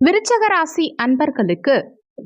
விருச்சக ராசி அன்பர்களுக்கு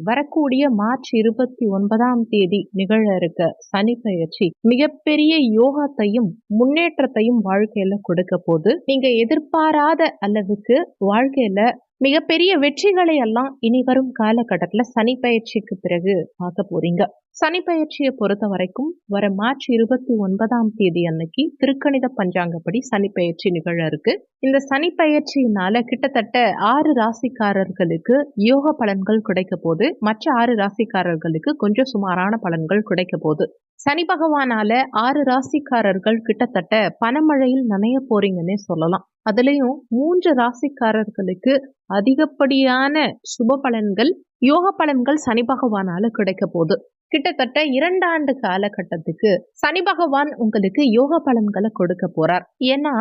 வரக்கூடிய மார்ச் இருபத்தி ஒன்பதாம் தேதி நிகழ இருக்க சனி பயிற்சி மிகப்பெரிய யோகத்தையும் முன்னேற்றத்தையும் வாழ்க்கையில கொடுக்க போது நீங்க எதிர்பாராத அளவுக்கு வாழ்க்கையில மிகப்பெரிய வெற்றிகளை எல்லாம் இனி வரும் காலகட்டத்துல சனி பயிற்சிக்கு பிறகு பார்க்க போறீங்க. சனி பயிற்சியை பொறுத்த வரைக்கும் வர மார்ச் இருபத்தி ஒன்பதாம் தேதி அன்னைக்கு திருக்கணித பஞ்சாங்கப்படி சனி பயிற்சி நிகழ இருக்கு. இந்த சனி பயிற்சியினால கிட்டத்தட்ட ஆறு ராசிக்காரர்களுக்கு யோக பலன்கள் கிடைக்க போது மற்ற ஆறு ராசிக்காரர்களுக்கு கொஞ்சம் சுமாரான பலன்கள் கிடைக்க போது சனி பகவானால ஆறு ராசிக்காரர்கள் கிட்டத்தட்ட பணமழையில் நனைய போறீங்கன்னே சொல்லலாம். அதுலயும் மூன்று ராசிக்காரர்களுக்கு அதிகப்படியான சுப பலன்கள் யோக பலன்கள் சனி பகவானால கிடைக்க போகுது. கிட்டத்தட்ட இரண்டு ஆண்டு காலகட்டத்துக்கு சனி பகவான் உங்களுக்கு யோக பலன்களை கொடுக்க போறார். ஏன்னா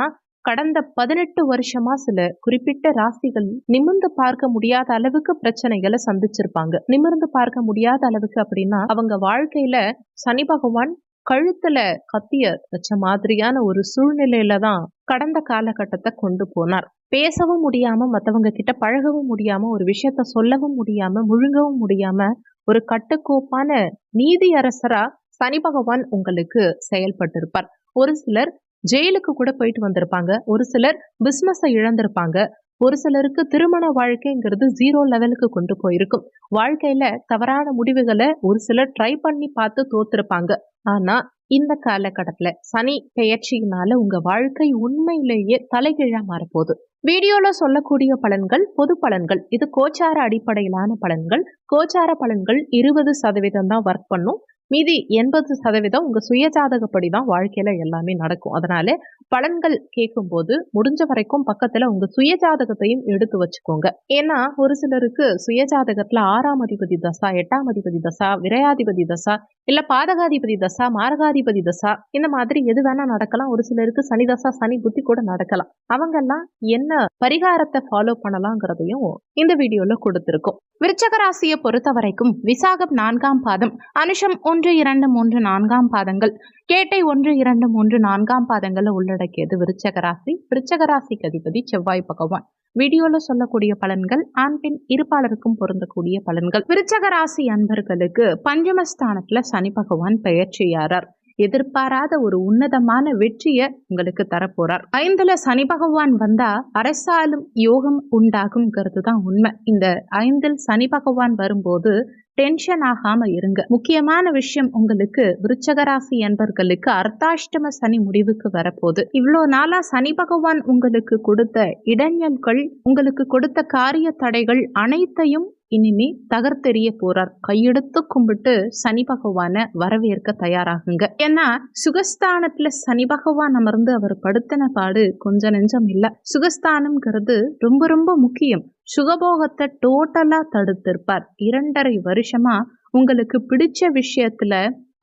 கடந்த பதினெட்டு வருஷமா சில குறிப்பிட்ட ராசிகள் நிமிர்ந்து பார்க்க முடியாத அளவுக்கு பிரச்சனைகளை சந்திச்சிருப்பாங்க. நிமிர்ந்து பார்க்க முடியாத அளவுக்கு அப்படின்னா அவங்க வாழ்க்கையில சனி பகவான் கழுத்துல கத்திய வச்ச மாதிரியான ஒரு சூழ்நிலையில தான் கடந்த காலகட்டத்தை கொண்டு போனார். பேசவும் முடியாம மத்தவங்க கிட்ட பழகவும் முடியாம ஒரு விஷயத்த சொல்லவும் முடியாம முழுங்கவும் முடியாம ஒரு கட்டுக்கோப்பான நீதி அரசரா சனி பகவான் உங்களுக்கு செயல்பட்டிருப்பார். ஒரு சிலர் ஜெயிலுக்கு கூட போயிட்டு வந்திருப்பாங்க. ஒரு சிலர் பிஸ்னஸை இழந்திருப்பாங்க. ஒரு சிலருக்கு திருமண வாழ்க்கைங்கிறது ஜீரோ லெவலுக்கு கொண்டு போயிருக்கும். வாழ்க்கையில தவறான முடிவுகளை ஒரு சிலர் ட்ரை பண்ணி பார்த்து தோத்துருப்பாங்க. ஆனா இந்த காலகட்டத்துல சனி பெயர்ச்சியினால உங்க வாழ்க்கை உண்மையிலேயே தலைகீழா மாறப்போகுது. வீடியோல சொல்லக்கூடிய பலன்கள் பொது பலன்கள். இது கோச்சார அடிப்படையிலான பலன்கள். கோச்சார பலன்கள் இருபது சதவீதம் தான் ஒர்க் பண்ணும். மீதி எண்பது சதவீதம் உங்க சுயஜாதகப்படி தான் வாழ்க்கையில எல்லாமே நடக்கும். அதனால பலன்கள் கேட்கும்போது முடிஞ்ச வரைக்கும் பக்கத்துல உங்க சுயஜாதகத்தையும் எடுத்து வச்சுக்கோங்க. ஏன்னா ஒரு சிலருக்கு சுயஜாதகத்துல ஆறாம் அதிபதி தசா எட்டாம் அதிபதி தசா விரையாதிபதி தசா இல்ல பாதகாதிபதி தசா மாரகாதிபதி தசா இந்த மாதிரி எது வேணா நடக்கலாம். ஒரு சிலருக்கு சனி தசா சனி புத்தி கூட நடக்கலாம். அவங்கெல்லாம் என்ன பரிகாரத்தை ஃபாலோ பண்ணலாங்கிறதையும் இந்த வீடியோல கொடுத்துருக்கோம். விருச்சக ராசியை பொறுத்த வரைக்கும் விசாகம் நான்காம் பாதம் அனுஷம் ஒன்று இரண்டு மூன்று நான்காம் பாதங்கள் கேட்டை ஒன்று இரண்டு மூன்று நான்காம் பாதங்களை உள்ளடக்கியது விருச்சக ராசி விருச்சக ராசிக்கு அதிபதி செவ்வாய் பகவான். வீடியோல சொல்லக்கூடிய பலன்கள் ஆண் பெண் இருப்பாளருக்கும் பொருந்தக்கூடிய பலன்கள். விருச்சக ராசி அன்பர்களுக்கு பஞ்சமஸ்தானத்துல சனி பகவான் பெயர்ச்சியாரார் எதிர்பாராத ஒரு உன்னதமான வெற்றியை உங்களுக்கு தரப்போறார். ஐந்துல சனி பகவான் வந்தா அரசாலும் யோகம் உண்டாகும்ங்கிறது தான் உண்மை. இந்த ஐந்தில் சனி பகவான் வரும்போது டென்ஷன் ஆகாம இருங்க. முக்கியமான விஷயம் உங்களுக்கு விருச்சகராசி என்பர்களுக்கு அர்த்தாஷ்டம சனி முடிவுக்கு வரப்போகுது. இவ்வளோ நாளா சனி பகவான் உங்களுக்கு கொடுத்த இடைஞ்சல்கள் உங்களுக்கு கொடுத்த காரிய தடைகள் அனைத்தையும் இனிமே தகர்த்தெறிய போறார். கையெடுத்து கும்பிட்டு சனி பகவான வரவேற்க தயாராகுங்க. ஏன்னா சுகஸ்தானத்துல சனி பகவான் அமர்ந்து அவர் படுத்தின பாடு கொஞ்ச நெஞ்சம் இல்ல. சுகஸ்தானம்ங்கிறது ரொம்ப ரொம்ப முக்கியம். சுகபோகத்தை டோட்டலா தடுத்திருப்பார். இரண்டரை வருஷமா உங்களுக்கு பிடிச்ச விஷயத்துல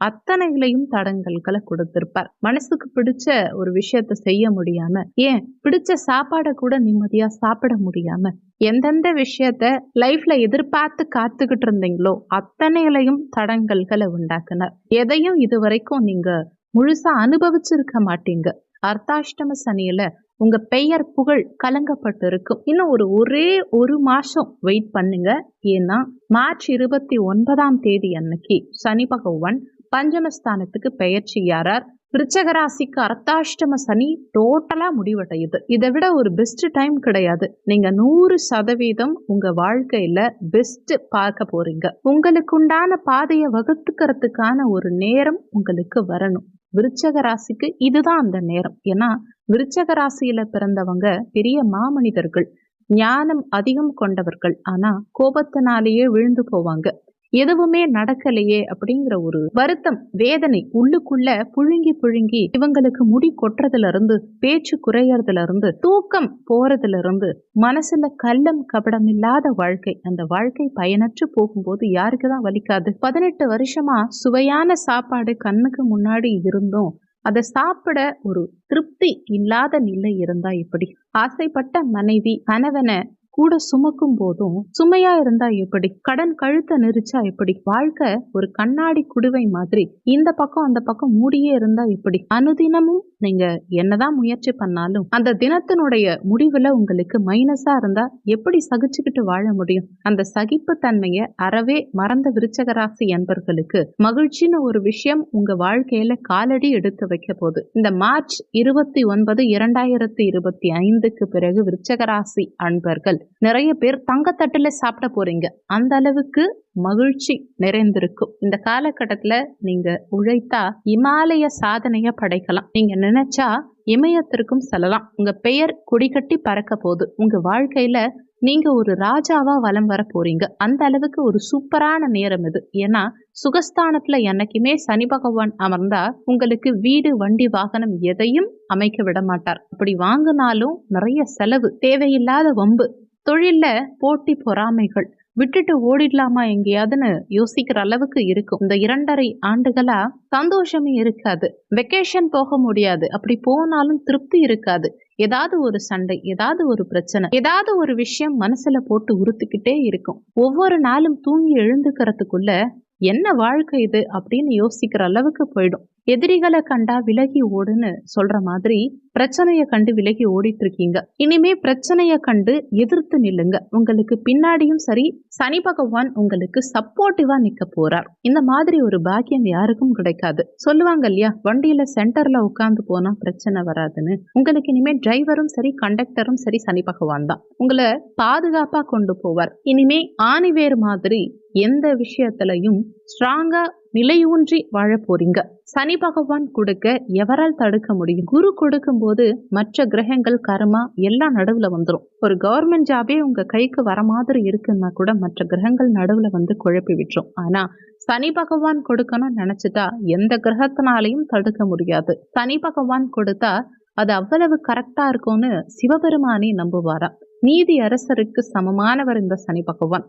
அத்தனைகளையும் தடங்கல்களை கொடுத்திருப்பார். மனசுக்கு பிடிச்ச ஒரு விஷயத்த செய்ய முடியாம ஏன்? பிடிச்ச சாப்பாடை கூட நிம்மதியா சாப்பிட முடியாம எந்தெந்த விஷயத்த லைஃப்ல எதிர்பார்த்து காத்துக்கிட்டு இருந்தீங்களோ அத்தனைகளையும் தடங்கல்களை உண்டாக்குனார். எதையும் இது வரைக்கும் நீங்க முழுசா அனுபவிச்சிருக்க மாட்டீங்க. அர்த்தாஷ்டம சனியில உங்க பெயர் புகழ் கலங்கப்பட்டு இருக்கும் இன்னும் ஒரு ஒரே ஒரு மாசம் வெயிட் பண்ணுங்க. ஏன்னா மார்ச் இருபத்தி ஒன்பதாம் தேதி அன்னைக்கு சனி பகவான் பஞ்சமஸ்தானத்துக்கு பெயர்ச்சியாரார் விருச்சக ராசிக்கு அர்த்தாஷ்டம சனி டோட்டலாக முடிவடையுது. இதை விட ஒரு பெஸ்ட் டைம் கிடையாது. நீங்கள் நூறு சதவீதம் உங்கள் வாழ்க்கையில் பெஸ்ட் பார்க்க போறீங்க. உங்களுக்குண்டான பாதையை வகுத்துக்கிறதுக்கான ஒரு நேரம் உங்களுக்கு வரணும். விருச்சக ராசிக்கு இதுதான் அந்த நேரம். ஏன்னா விருச்சக ராசியில பிறந்தவங்க பெரிய மாமனிதர்கள். ஞானம் அதிகம் கொண்டவர்கள். ஆனா கோபத்தினாலேயே விழுந்து போவாங்க. எதுவுமே நடக்கலையே அப்படிங்கிற ஒரு வருத்தம் வேதனை உள்ளுக்குள்ள புழுங்கி புழுங்கி இவங்களுக்கு முடி கொட்டுறதுல இருந்து பேச்சு குறையறதுல இருந்து தூக்கம் போறதுல இருந்து மனசுல கள்ளம் கபடம் இல்லாத வாழ்க்கை அந்த வாழ்க்கை பயனற்று போகும்போது யாருக்கு தான் வலிக்காது. பதினெட்டு வருஷமா சுவையான சாப்பாடு கண்ணுக்கு முன்னாடி இருந்தும். அதை சாப்பிட ஒரு திருப்தி இல்லாத நிலை இருந்தா இப்படி ஆசைப்பட்ட மனைவி கணவனை கூட சுமக்கும் போதும் சுமையா இருந்தா எப்படி? கடன் கழுத்தை நெரிச்சா எப்படி? வாழ்க்கை ஒரு கண்ணாடி குடுவை மாதிரி. இந்த பக்கம் அந்த பக்கம் மூடியே இருந்தா எப்படி? அனுதினமும் நீங்க என்னதான் முயற்சி பண்ணாலும் அந்த தினத்தினுடைய முடிவுல உங்களுக்கு மைனஸா இருந்தா எப்படி சகிச்சுக்கிட்டு வாழ முடியும்? அந்த சகிப்பு தன்மைய அறவே மறந்த விருச்சகராசி என்பர்களுக்கு மகிழ்ச்சின்னு ஒரு விஷயம் உங்க வாழ்க்கையில காலடி எடுத்து வைக்க போகுது. இந்த மார்ச் இருபத்தி ஒன்பது இரண்டாயிரத்தி இருபத்தி ஐந்துக்கு பிறகு விருச்சகராசி அன்பர்கள் நிறைய பேர் தங்கத்தட்டுல சாப்பிட போறீங்க. அந்த அளவுக்கு மகிழ்ச்சி நிறைந்திருக்கும். இந்த காலகட்டத்தில் நீங்கள் உழைத்தா இமாலய சாதனையை படைக்கலாம். நீங்கள் நினைச்சா இமயத்திற்கும் செல்லலாம். உங்கள் பெயர் கொடிகட்டி பறக்க போகுது. உங்கள் வாழ்க்கையில் நீங்க ஒரு ராஜாவா வலம் வர போறீங்க. அந்த அளவுக்கு ஒரு சூப்பரான நேரம் இது. ஏன்னா சுகஸ்தானத்துல என்னைக்குமே சனி பகவான் அமர்ந்தா உங்களுக்கு வீடு வண்டி வாகனம் எதையும் அமைக்க விட மாட்டார். அப்படி வாங்கினாலும் நிறைய செலவு தேவையில்லாத வம்பு தொழில்ல போட்டி பொறாமைகள் விட்டுட்டு ஓடிடலாமா எங்கேயாதுன்னு யோசிக்கிற அளவுக்கு இருக்கும். இந்த இரண்டரை ஆண்டுகளா சந்தோஷமே இருக்காது. வெக்கேஷன் போக முடியாது. அப்படி போனாலும் திருப்தி இருக்காது. ஏதாவது ஒரு சண்டை ஏதாவது ஒரு பிரச்சனை ஏதாவது ஒரு விஷயம் மனசுல போட்டு உறுத்துக்கிட்டே இருக்கும். ஒவ்வொரு நாளும் தூங்கி எழுந்துக்கிறதுக்குள்ள என்ன வாழ்க்கை இது அப்படின்னு யோசிக்கிற அளவுக்கு போயிடும். எதிரிகளை கண்டா விலகி ஓடுன்னு சொல்ற மாதிரி பிரச்சனைய கண்டு விலகி ஓடிட்டு இருக்கீங்க இனிமே பிரச்சனைய கண்டு எதிர்த்து நில்லுங்க. உங்களுக்கு பின்னாடியும் சரி சனி பகவான் உங்களுக்கு சப்போர்ட்டிவா நிக்க போறார். இந்த மாதிரி ஒரு பாக்கியம் யாருக்கும் கிடைக்காது. சொல்லுவாங்க இல்லையா வண்டியில சென்டர்ல உட்கார்ந்து போனா பிரச்சனை வராதுன்னு. உங்களுக்கு இனிமே டிரைவரும் சரி கண்டக்டரும் சரி சனி பகவான் தான். உங்களை பாதுகாப்பா கொண்டு போவார். இனிமே ஆணிவேர் மாதிரி எந்த விஷயத்திலையும் ஸ்ட்ராங்கா நிலையூன்றி வாழ போறீங்க. சனி பகவான் கொடுக்க எவரால் தடுக்க முடியும்? குரு கொடுக்கும் போது மற்ற கிரகங்கள் கர்மா எல்லாம் நடுவுல வந்துடும் ஒரு கவர்மெண்ட் ஜாபே உங்க கைக்கு வர மாதிரி இருக்குன்னா கூட மற்ற கிரகங்கள் நடுவுல வந்து குழப்பி விட்டுரும். ஆனா சனி பகவான் கொடுக்கணும்னு நினைச்சிட்டா எந்த கிரகத்தினாலையும் தடுக்க முடியாது. சனி பகவான் கொடுத்தா அது அவ்வளவு கரெக்டா இருக்கும்னு சிவபெருமானே நம்புவாராம். நீதி அரசருக்கு சமமானவர் இந்த சனி பகவான்.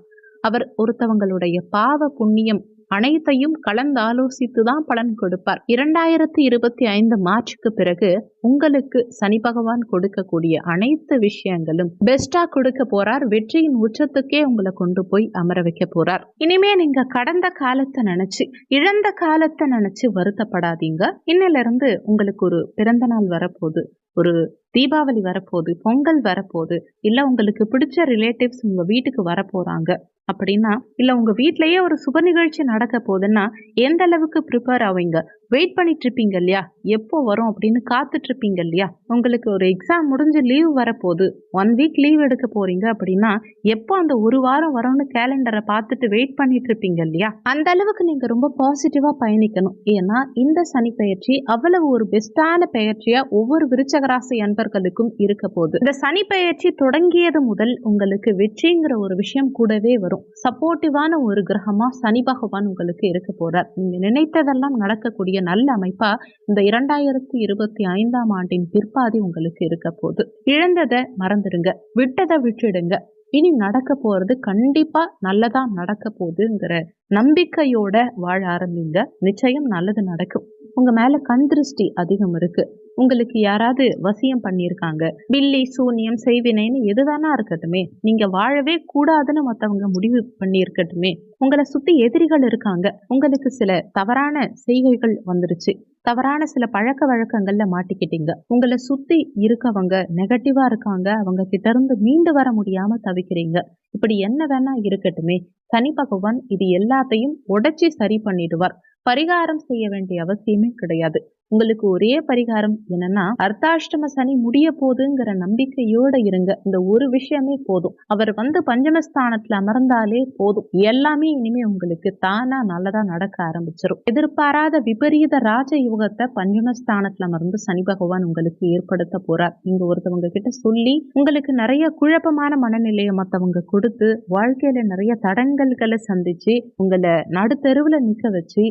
அவர் ஒருத்தவங்களுடைய பாவ புண்ணியம் அனைத்தையும் கலந்தாலோசித்து தான் பலன் கொடுப்பார். இரண்டாயிரத்தி இருபத்தி ஐந்து மார்ச்சுக்கு பிறகு உங்களுக்கு சனி பகவான் கொடுக்கக்கூடிய அனைத்து விஷயங்களும் பெஸ்டா கொடுக்க போறார். வெற்றியின் உச்சத்துக்கே உங்களை கொண்டு போய் அமர வைக்க போறார். இனிமே நீங்க கடந்த காலத்தை நினைச்சு இழந்த காலத்தை நினைச்சு வருத்தப்படாதீங்க. இன்னில இருந்து உங்களுக்கு ஒரு பிறந்த நாள் வரப்போகுது. ஒரு தீபாவளி வரப்போகுது பொங்கல் வரப்போகுது இல்லை உங்களுக்கு பிடிச்ச ரிலேட்டிவ்ஸ் உங்கள் வீட்டுக்கு வரப்போகிறாங்க அப்படின்னா இல்லை உங்கள் வீட்லேயே ஒரு சுப நிகழ்ச்சி நடக்க போகுதுன்னா எந்த அளவுக்கு ப்ரிப்பேர் ஆவீங்க? வெயிட் பண்ணிட்டு இருப்பீங்க இல்லையா? எப்போ வரும் அப்படின்னு காத்துட்டு இருப்பீங்க இல்லையா? உங்களுக்கு ஒரு எக்ஸாம் முடிஞ்சு லீவ் வரப்போகுது ஒன் வீக் லீவ் எடுக்க போறீங்க அப்படின்னா எப்போ அந்த ஒரு வாரம் வரும்னு கேலண்டரை பார்த்துட்டு வெயிட் பண்ணிட்டு இருப்பீங்க இல்லையா? அந்த அளவுக்கு நீங்க ரொம்ப பாசிட்டிவா பயணிக்கணும். ஏன்னா இந்த சனி பயிற்சி அவ்வளவு ஒரு பெஸ்டான பயிற்சியா ஒவ்வொரு விருச்சகராசி அன்பர்களுக்கும் இருக்க போகுது. இந்த சனி பயிற்சி தொடங்கியது முதல் உங்களுக்கு வெற்றிங்கிற ஒரு விஷயம் கூடவே வரும். சப்போர்ட்டிவான ஒரு கிரகமா சனி பகவான் உங்களுக்கு இருக்க போறார். நீங்க நினைத்ததெல்லாம் நடக்கக்கூடிய நல்ல அமைப்பா இந்த இரண்டாயிரத்தி இருபத்தி ஐந்தாம் ஆண்டின் பிற்பாதி உங்களுக்கு இருக்க போகுது. இழந்ததை மறந்துடுங்க. விட்டதை விட்டுடுங்க. இனி நடக்க போறது கண்டிப்பா நல்லதா நடக்க போகுதுங்கிற நம்பிக்கையோட வாழ ஆரம்பிங்க. நிச்சயம் நல்லது நடக்கும். உங்க மேல கண் திருஷ்டி அதிகம் இருக்கு. உங்களுக்கு யாராவது வசியம் பண்ணியிருக்காங்க. பில்லி சூனியம் செய்வினைன்னு எதுதானா இருக்கட்டுமே. நீங்க வாழவே கூடாதுன்னு மற்றவங்க முடிவு பண்ணியிருக்கட்டுமே. உங்களை சுத்தி எதிரிகள் இருக்காங்க. உங்களுக்கு சில தவறான செய்கைகள் வந்துருச்சு. தவறான சில பழக்க வழக்கங்கள்ல மாட்டிக்கிட்டீங்க. உங்களை சுத்தி இருக்கவங்க நெகட்டிவா இருக்காங்க. அவங்க கிட்ட இருந்து மீண்டு வர முடியாம தவிக்கிறீங்க. இப்படி என்ன வேணா இருக்கட்டுமே. சனி பகவான் இது எல்லாத்தையும் உடைச்சி சரி பண்ணிடுவார். பரிகாரம் செய்ய வேண்டிய அவசியமே கிடையாது. உங்களுக்கு ஒரே பரிகாரம் என்னன்னா அர்த்தாஷ்டம சனி முடிய போதுங்கிற நம்பிக்கையோட இருங்க. இந்த ஒரு விஷயமே போதும். அவர் வந்து பஞ்சமஸ்தானத்துல அமர்ந்தாலே போதும். எல்லாமே இனிமே உங்களுக்கு தானா நல்லதா நடக்க ஆரம்பிச்சிடும் எதிர்பாராத விபரீத ராஜ யுகத்தை பஞ்சமஸ்தானத்துல அமர்ந்து சனி பகவான் உங்களுக்கு ஏற்படுத்த போறார். நீங்க ஒருத்தவங்க கிட்ட சொல்லி உங்களுக்கு நிறைய குழப்பமான மனநிலையை மத்தவங்க கொடுத்து வாழ்க்கையில நிறைய தடங்கல்களை சந்திச்சு உங்களை நடுத்தெருவில் நிக்க வச்சு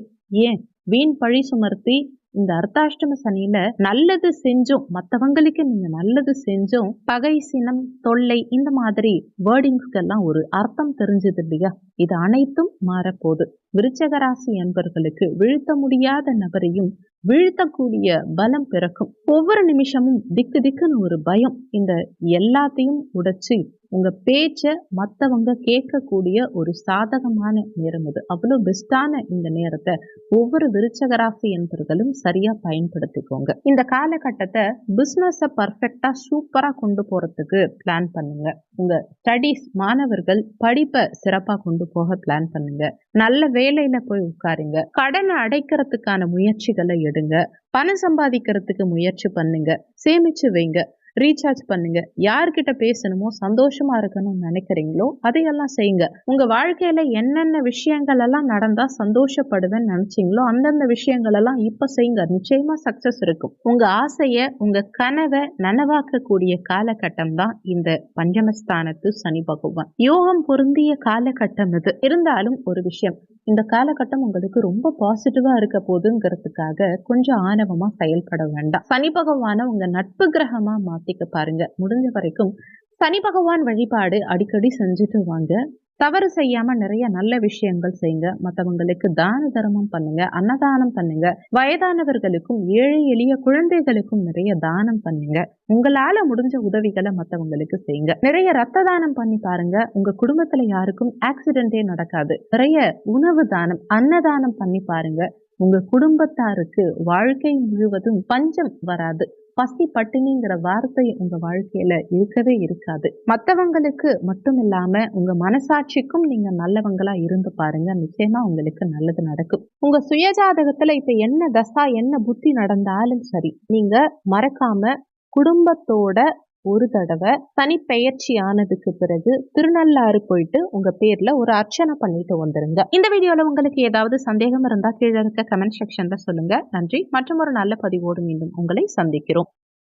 ஏன் வீண் பழி சுமர்த்தி இந்த அர்த்தாஷ்டம சனியில நல்லது செஞ்சும் மற்றவங்களுக்கு நீங்க நல்லது செஞ்சும் பகை சினம் தொல்லை இந்த மாதிரி வேர்டிங்ஸ்க்கெல்லாம் ஒரு அர்த்தம் தெரிஞ்சது இல்லையா? இது அனைத்தும் மாறப்போகுது. விருச்சகராசி அன்பர்களுக்கு வீழ்த்த முடியாத நபரையும் வீழ்த்தக்கூடிய பலம் பிறக்கும். ஒவ்வொரு நிமிஷமும் திக்கு திக்குன்னு ஒரு பயம். இந்த எல்லாத்தையும் உடைச்சு உங்க பேச்சை மற்றவங்க கேட்கக்கூடிய ஒரு சாதகமான நேரம் இது அவ்வளோ பெஸ்டான இந்த நேரத்தை ஒவ்வொரு விருச்சகராசி என்பர்களும் சரியா பயன்படுத்திக்கோங்க. இந்த காலகட்டத்தை பிஸ்னஸை பர்ஃபெக்டா சூப்பரா கொண்டு போறதுக்கு பிளான் பண்ணுங்க. உங்க ஸ்டடீஸ் மாணவர்கள் படிப்பை சிறப்பா கொண்டு போக பிளான் பண்ணுங்க. நல்ல வேலையில போய் உட்காருங்க. கடனை அடைக்கிறதுக்கான முயற்சிகளை எடுங்க. பணம் சம்பாதிக்கிறதுக்கு முயற்சி பண்ணுங்க. சேமிச்சு வைங்க. ரீசார்ஜ் பண்ணுங்க. யார்கிட்ட பேசணுமோ சந்தோஷமா இருக்கணும்னு நினைக்கிறீங்களோ அதையெல்லாம் செய்யுங்க. உங்க வாழ்க்கையில என்னென்ன விஷயங்கள் எல்லாம் நடந்தா சந்தோஷப்படுவேன்னு நினைச்சீங்களோ அந்தந்த விஷயங்கள் எல்லாம் இப்ப செய்யுங்க. நிச்சயமா சக்சஸ் இருக்கும். உங்க ஆசைய உங்க கனவை நனவாக்கக்கூடிய காலகட்டம் தான் இந்த பஞ்சமஸ்தானத்து சனி பகவான். யோகம் பொருந்திய காலகட்டம் இது. இருந்தாலும் ஒரு விஷயம் இந்த காலகட்டம் உங்களுக்கு ரொம்ப பாசிட்டிவா இருக்க போதுங்கிறதுக்காக கொஞ்சம் ஆணவமா செயல்பட வேண்டாம். சனி பகவான உங்க நட்பு கிரகமா மாத்திக்க பாருங்க. முடிஞ்ச வரைக்கும் சனி பகவான் வழிபாடு அடிக்கடி செஞ்சுட்டு வாங்க. தவறு செய்யாம நிறைய நல்ல விஷயங்கள் செய்யுங்க. மற்றவங்களுக்கு தான தர்மம் பண்ணுங்க அன்னதானம் பண்ணுங்க. வயதானவர்களுக்கும் ஏழை எளிய குழந்தைகளுக்கும் நிறைய தானம் பண்ணுங்க. உங்களால முடிஞ்ச உதவிகளை மற்றவங்களுக்கு செய்யுங்க. நிறைய ரத்த தானம் பண்ணி பாருங்க. உங்க குடும்பத்துல யாருக்கும் ஆக்சிடென்டே நடக்காது. நிறைய உணவு தானம் அன்னதானம் பண்ணி பாருங்க. உங்க குடும்பத்தாருக்கு வாழ்க்கை முழுவதும் பஞ்சம் வராது. பசி பட்டினிங்கிற வார்த்தை உங்க வாழ்க்கையில இருக்கவே இருக்காது. மற்றவங்களுக்கு மட்டும் இல்லாம உங்க மனசாட்சிக்கும் நீங்க நல்லவங்களா இருந்து பாருங்க. நிச்சயமா உங்களுக்கு நல்லது நடக்கும். உங்க சுயஜாதகத்துல இப்ப என்ன தசா என்ன புத்தி நடந்தாலும் சரி நீங்க மறக்காம குடும்பத்தோட ஒரு தடவை தனிப்பெயர்ச்சி ஆனதுக்கு பிறகு திருநள்ளாறு போயிட்டு உங்க பேர்ல ஒரு அர்ச்சனை பண்ணிட்டு வந்துருங்க. இந்த வீடியோல உங்களுக்கு ஏதாவது சந்தேகம் இருந்தா கீழே இருக்க கமெண்ட் செக்ஷன்ல சொல்லுங்க. நன்றி. மற்றும் ஒரு நல்ல பதிவோடு மீண்டும் உங்களை சந்திக்கிறோம்.